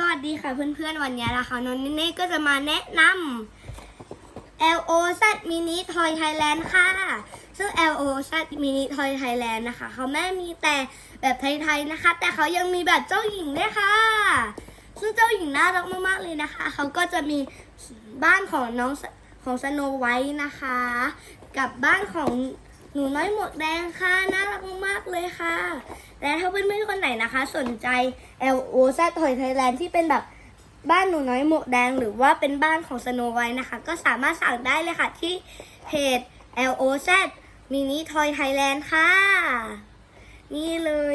สวัสดีค่ะเพื่อนๆวันนี้นะคะน้องนิเน่ก็จะมาแนะนำ L O Z Mini Toy Thailand ค่ะ ซึ่ง L O Z Mini Toy Thailand นะคะ เขาไม่มีแต่แบบไทยๆนะคะ แต่เขายังมีแบบเจ้าหญิงด้วยค่ะ ซึ่งเจ้าหญิงน่ารักมากๆเลยนะคะ เขาก็จะมีบ้านของน้องของสโนไวท์นะคะ กับบ้านของ หนูน้อยหมวกแดงค่ะ น่ารักมากๆเลยค่ะ และถ้าเพื่อนๆคนไหนนะคะ สนใจ L O Z Toy Thailand ที่เป็นแบบบ้านหนูน้อยหมวกแดง หรือว่าเป็นบ้านของสโนไวท์นะคะ ก็สามารถสั่งได้เลยค่ะที่เพจ L O Z Mini Toy Thailand ค่ะ นี่เลย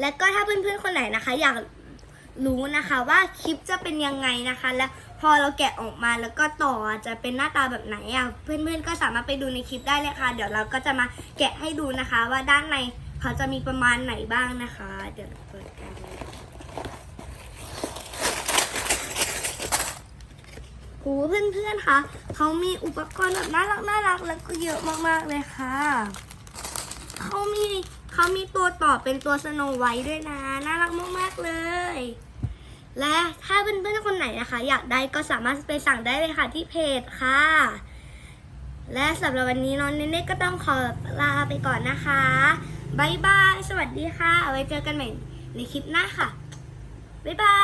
และก็ถ้าเพื่อนๆคนไหนนะคะ อยาก รู้นะคะว่าคลิปจะเป็นยังไงนะคะ และพอเราแกะออกมาแล้วก็ต่อจะเป็นหน้าตาแบบไหนอะเพื่อนๆก็สามารถไปดูในคลิปได้เลยค่ะ เดี๋ยวเราก็จะมาแกะให้ดูนะคะ ว่าด้านในเขาจะมีประมาณไหนบ้างนะคะ เดี๋ยวเราเปิดกันโอ้เพื่อนๆคะเขามีอุปกรณ์แบบน่ารักน่ารักแล้วก็เยอะมากๆเลยค่ะเขามี เขามีตัวต่อเป็นตัวสโนไวท์ด้วยนะ น่ารักมากๆเลย และถ้าเพื่อนๆคนไหนนะคะ อยากได้ก็สามารถไปสั่งได้เลยค่ะที่เพจค่ะ และสำหรับวันนี้น้องเนเน่ก็ต้องขอลาไปก่อนนะคะบายบาย สวัสดีค่ะเอาไว้เจอกันใหม่ในคลิปหน้าค่ะ บ๊ายบาย